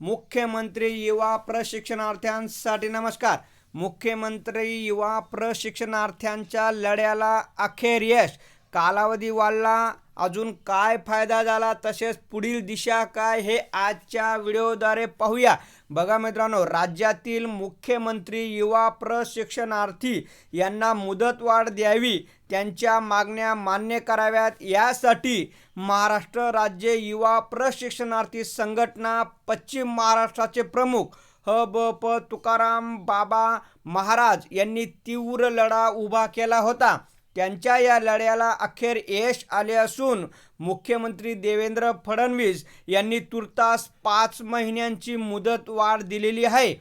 मुख्यमंत्री युवा प्रशिक्षणार्थ्यांसाठी नमस्कार. मुख्यमंत्री युवा प्रशिक्षणार्थ्यांच्या लढ्याला अखेर यश. कालावधी वाढला. अजून काय फायदा झाला? तसेच पुढील दिशा काय हे आजच्या व्हिडिओद्वारे पाहूया. बघा मित्रांनो राज्यातील मुख्यमंत्री युवा प्रशिक्षणार्थी यांना मुदतवाढ द्यावी त्यांच्या मागण्या मान्य कराव्यात. यासाठी महाराष्ट्र राज्य युवा प्रशिक्षणार्थी संघटना पश्चिम महाराष्ट्राचे प्रमुख ह ब प तुकाराम बाबा महाराज यांनी तीव्र लढा उभा केला होता. त्यांच्या या लढ्याला अखेर यश आले असून मुख्यमंत्री देवेंद्र फडणवीस यांनी तुर्तास पाच महिन्यांची मुदत वाढ दिलेली आहे.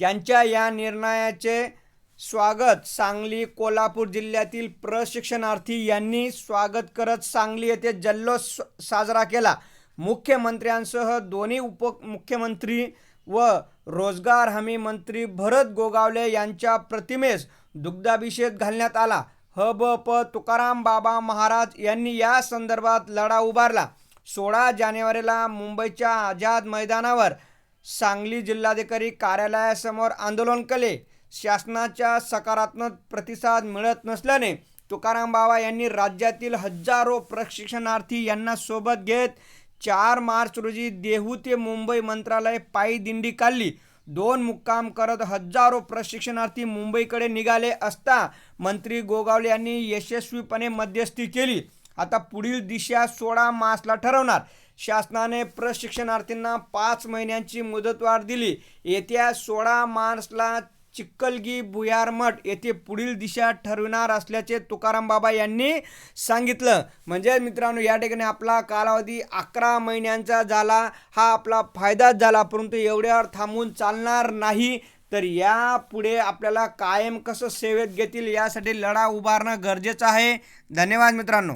त्यांच्या या निर्णयाचे स्वागत सांगली कोल्हापूर जिल्ह्यातील प्रशिक्षणार्थी यांनी स्वागत करत सांगली येथे जल्लोष साजरा केला. मुख्यमंत्र्यांसह दोन्ही उपमुख्यमंत्री व रोजगार हमी मंत्री भरत गोगावले यांच्या प्रतिमेस दुग्धाभिषेक घालण्यात आला. ह ब प तुकाराम बाबा महाराज यांनी या संदर्भात लढा उभारला. सोळा जानेवारीला मुंबईच्या आझाद मैदानावर सांगली जिल्हाधिकारी कार्यालयासमोर आंदोलन केले. शासनाच्या सकारात्मक प्रतिसाद मिळत नसल्याने तुकाराम बाबा यांनी राज्यातील हजारो प्रशिक्षणार्थी यांना सोबत घेत चार मार्च रोजी देहू ते मुंबई मंत्रालय पायी दिंडी काढली. दोन मुक्काम करत हजारो प्रशिक्षणार्थी मुंबईकडे निघाले असता मंत्री गोगावले यांनी यशस्वीपणे मध्यस्थी केली. आता पुढील दिशा सोळा मार्चला ठरवणार. शासनाने प्रशिक्षणार्थींना पाच महिन्यांची मुदतवाढ दिली. येत्या सोळा मार्चला चिक्कलगी बुयारमठ येथे पुढील दिशा ठरविणार असल्याचे तुकाराम बाबा यांनी सांगितलं. म्हणजे मित्रांनो या ठिकाणी आपला कालावधी अकरा महिन्यांचा झाला. हा आपला फायदाच झाला परंतु एवढ्यावर थांबून चालणार नाही. तर यापुढे आपल्याला कायम कसं सेवेत घेतील यासाठी लढा उभारणं गरजेचं आहे. धन्यवाद मित्रांनो.